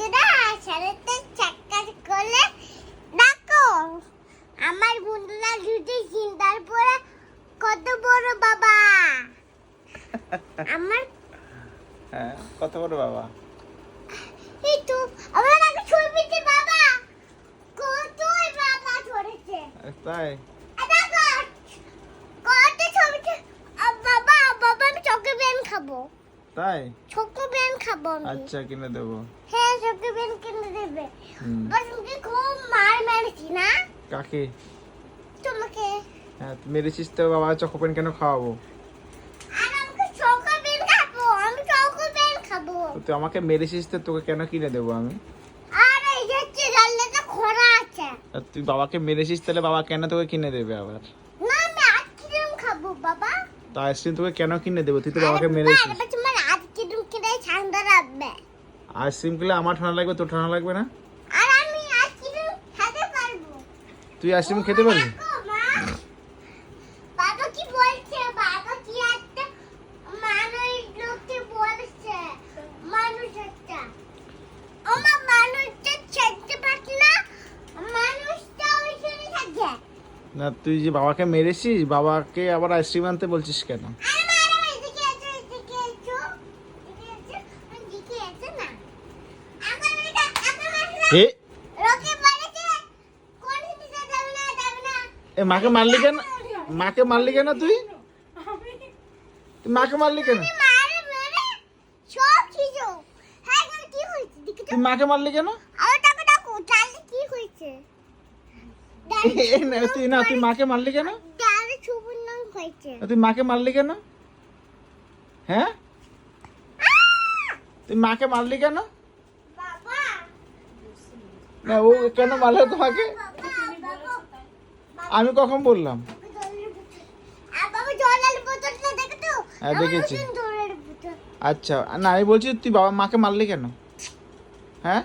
বন্ধুরা সারাতে চাক্কা করলে দেখো আমার বন্ধুরা দুটি চিন্তার পরে কত বড় বাবা। আমার হ্যাঁ কত বড় বাবা? এই তো আমার আগে ছবিতে বাবা। কতই বাবা ধরেছে। তাই আ, দেখো কত ছবিতে আ, বাবা বাবা আমি চকে বেন খাব তাই? খাব আমি। আচ্ছা কিনে দেবো। হ্যাঁ কিনে দেবে। বাস তুমি খুব মার মেরেছি না? কাকে? তোমাকে। হ্যাঁ মেরেছিস তো বাবা কেন খাওয়াবো? চকে বেন খাব আমি চকে বেন খাব। তুই আমাকে মেরেছিস তো তোকে কেন কিনে দেবো আমি? আর তুই বাবাকে মেরেছিস তাহলে বাবা কেন তোকে কিনে দেবে আবার? না আমি আইসক্রিম খাব বাবা? তো আইসক্রিম তোকে কেন কিনে দেবো? তুই তো বাবাকে মেরেছিস বাবা, এবার তোমার আইসক্রিম কিনে ঠান্ডা রাখবে আইসক্রিম খেলে আমার ঠান্ডা লাগবে তোর ঠান্ডা লাগবে না? আর আমি আইসক্রিম খেতে পারব। তুই আইসক্রিম খেতে পারবি? বাবা কি বলছে? বাবা কি একটা মানুষ লোককে বলছে? মানুষ একটা। আমার মানুষটা ছেড়তে পারছে না। মানুষটা ওইখানে থাকে। না তুই যে বাবাকে মেরেছিস বাবাকে আবার আইসক্রিম আনতে বলছিস কেন আরে মা, আরে মা, এদিকে এসো, এদিকে এসো। এদিকে এসো, এদিকে এসো না। এখন এটা, এখন আসলে হে রকি বলেছে, কোন দিকে যাবে না, যাবে না। এ মাকে মারলি কেন? মাকে মারলি কেন তুই? মাকে মারলি কেন। হ্যাঁ। তুই মাকে মারলি কেন? আমার টাকা ডাকো, ডালে কি হয়েছে? ডালে এ না, তুই না তুই মাকে মারলি কেন। তুই মাকে মারলি কেন? হ্যাঁ? তুই মাকে মারলি কেন? না ও কেন মারলো তোমাকে? আমি কখন বললাম? হ্যাঁ, দেখেছি। আচ্ছা না আমি বলছি তুই বাবা মাকে মারলি কেন? হ্যাঁ?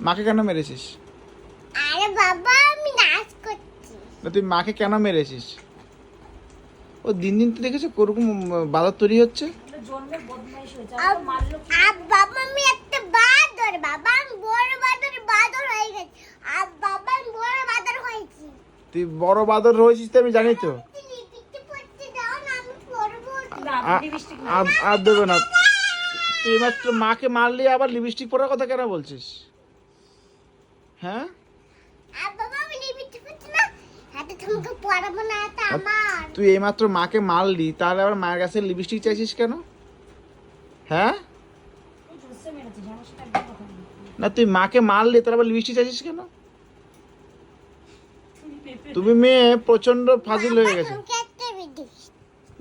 মাকে কেন মেরেছিস? আরে বাবা আমি নাচ করছি। না তুই মাকে কেন মেরেছিস? ও দিন দিন তো দেখেছ কোরকম বাধা তৈরি হচ্ছে? জন্মে বদমাইশ হয়েছে আর মারলো বাবা আমি বাদর বাবা আমি বড় বাদর বাদর হয়ে গেছি। আর বাবা আমি বড় বাদর হয়েছি। তুই বড় বাদর হয়েছিস তো আমি জানি তো। আর আর দেবে না। তুই মাত্র মাকে মারলি আবার লিপস্টিক পরার কথা কেন বলছিস? হ্যাঁ? তুই এইমাত্র মাকে মারলি তাহলে আবার মায়ের কাছে লিপস্টিক চাইছিস কেন? হ্যাঁ এই জোসে মেরেছে আমার সাথে একদম কথা বলি না, তুই মাকে মারলি, তার আবার লিপস্টিক চাইছিস কেন? তুমি মেয়ে প্রচণ্ড ফাজিল হয়ে গেছে।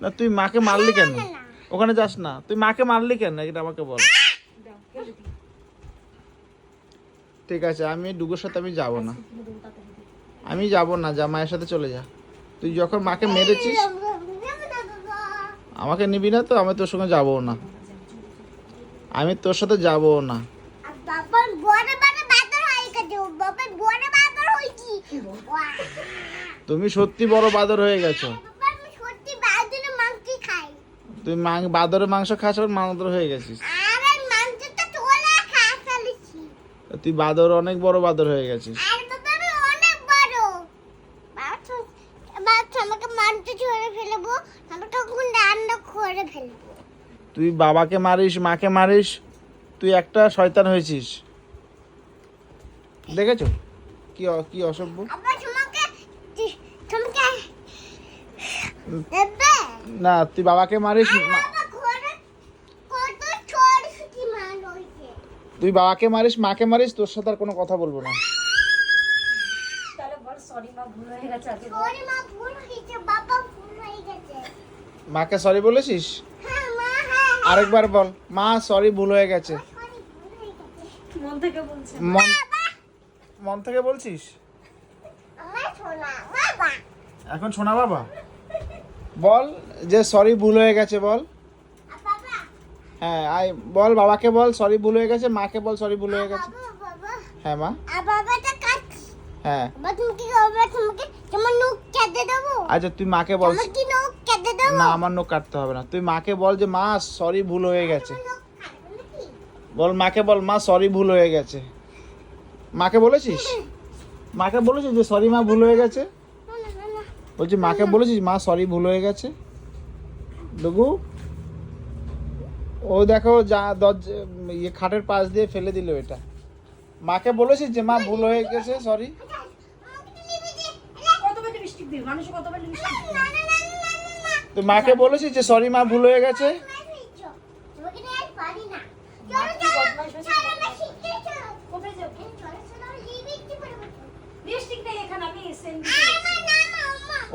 না, তুই মাকে মারলি কেন। ওখানে যাস না। তুই মাকে মারলি কেন? এটা আমাকে বল। ঠিক আছে, আমি ডুগোর সাথে আমি যাব না। আমি যাব না, যা, মায়ের সাথে চলে যা। তুই যখন মাকে মেরেছিস, আমাকে নিবি না তো? আমি তোর সঙ্গে যাব না। আমি তোর সাথে যাব না। বাবার বড় বড় বাদর হয়ে গেছে বাবার বড় বাদর হয়েছি তুমি সত্যি বড় বাদর হয়ে গেছো। বাবা সত্যি বাদরের মাংস খাই। তুই মাং বাদরের মাংস খাস আর হয়ে গেছিস। তুই বাদর অনেক বড় বাদর হয়ে গেছিস। আমাকে মাংস ঝরে ফেলব আমি তখন রান্না করে ফেলব। তুই বাবাকে মারিস মাকে মারিস তুই একটা শয়তান হয়েছিস। দেখেছ? কি কি অসভ্য? না তুই বাবাকে মারিস মান তুই বাবাকে মারিস মাকে মারিস তোর সাথে আর কোনো কথা বলব না। তাহলে বল সরি মা ভুল হয়ে গেছে আজকে বল। সরি মা ভুল হয়েছে বাবা ভুল হয়ে গেছে। মাকে সরি বলেছিস? হ্যাঁ। আরেকবার বল। মা সরি ভুল হয়ে গেছে। মন থেকে বলছে। মন মন থেকে বলছিস? আমার সোনা বাবা। এখন শোনা বাবা। বল যে সরি ভুল হয়ে গেছে বল। হ্যাঁ আই বল বাবাকে বল সরি ভুল হয়ে গেছে মাকে বল সরি ভুল হয়ে গেছে। বাবা বাবা। হ্যাঁ মা। আর বাবাটা কাট হ্যাঁ। বাবা তুমি কি করবে? তোমাকে তোমার নুক কেটে দেবো? আচ্ছা তুই মাকে বল তোমার কি নুক কেটে দেবো না আমার নখ কাটতে হবে না তুই মাকে বল যে মা সরি ভুল হয়ে গেছে বল মাকে বল মা সরি ভুল হয়ে গেছে মাকে বলেছিস মাকে বলেছিস যে সরি মা ভুল হয়ে গেছে। বলছি মাকে বলেছিস মা সরি ভুল হয়ে গেছে ডুগু ও দেখো যা দরজা ইয়ে খাটের পাশ দিয়ে ফেলে দিল এটা মাকে বলেছিস যে মা ভুল হয়ে গেছে সরি তো মাকে বলেছিস যে সরি মা ভুল হয়ে গেছে।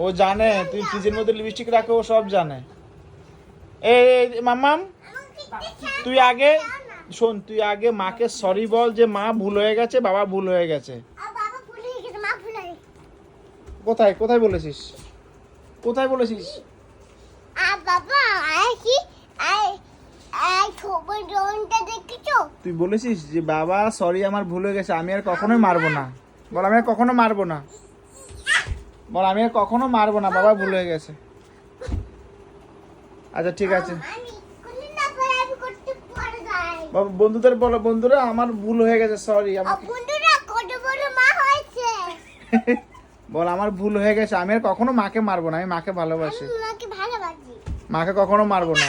ও জানে তুই ফ্রিজের মধ্যে লিপস্টিক রাখে ও সব জানে দেখতে চাও? তুই আগে শোন তুই আগে মাকে সরি বল যে মা ভুল হয়ে গেছে বাবা ভুল হয়ে গেছে। কোথায় কোথায় বলেছিস কোথায় বলেছিস বাবা, আয় কি? আয় ছবির রংটা দেখেছ? তুই বলেছিস যে বাবা সরি আমার ভুল হয়ে গেছে আমি আর কখনোই মারবো না বল আমি আর কখনো মারবো না বল আমি আর কখনো মারবো না বাবা ভুল হয়ে গেছে আচ্ছা ঠিক আছে। বাবা, বন্ধুদের বলো বন্ধুরা আমার ভুল হয়ে গেছে সরি আর আমাকে বন্ধুরা কত বড় মা হয়েছে বল আমার ভুল হয়ে গেছে আমি আর কখনো মাকে মারবো না আমি মাকে ভালোবাসি মাকে কখনো মারবো না।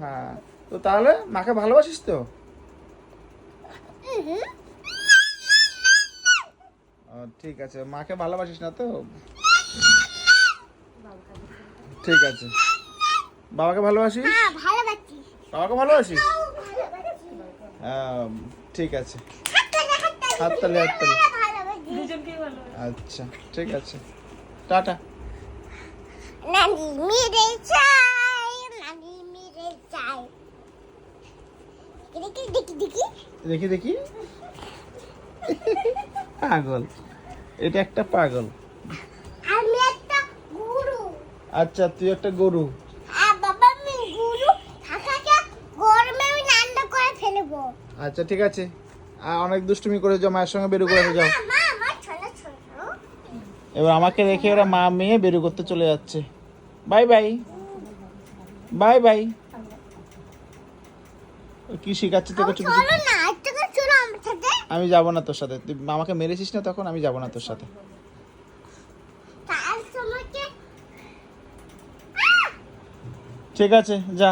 হ্যাঁ তো তাহলে মাকে ভালোবাসিস তো? ঠিক আছে মাকে ভালোবাসিস না তো? ঠিক আছে। বাবাকে ভালোবাসিস? হ্যাঁ বাবাকে ভালোবাসিস? ভালোবাসি। হ্যাঁ, ঠিক আছে। হাততালি হাততালি। আচ্ছা ঠিক আছে। টাটা। নানি মেরে চাই নানি মেরে চাই দেখি দেখি দেখি দেখি দেখি। পাগল। এটা একটা পাগল। আমি একটা গুরু। আচ্ছা তুই একটা গরু। আর বাবা আমি গুরু। থাকাকে গরমে আমি রান্না করে ফেলব। আচ্ছা ঠিক আছে। আর অনেক দুষ্টুমি করে যাও মায়ের সঙ্গে বেরু করে যাও। এবার আমাকে রেখে ওরা মা মেয়ে বেরু করতে চলে যাচ্ছে। Bye bye. Bye bye. কি শিখাচ্ছি আমার সাথে। আমি যাব না তোর সাথে। তুই আমাকে মেরেছিস না তখন আমি যাব না তোর সাথে। ঠিক আছে যা।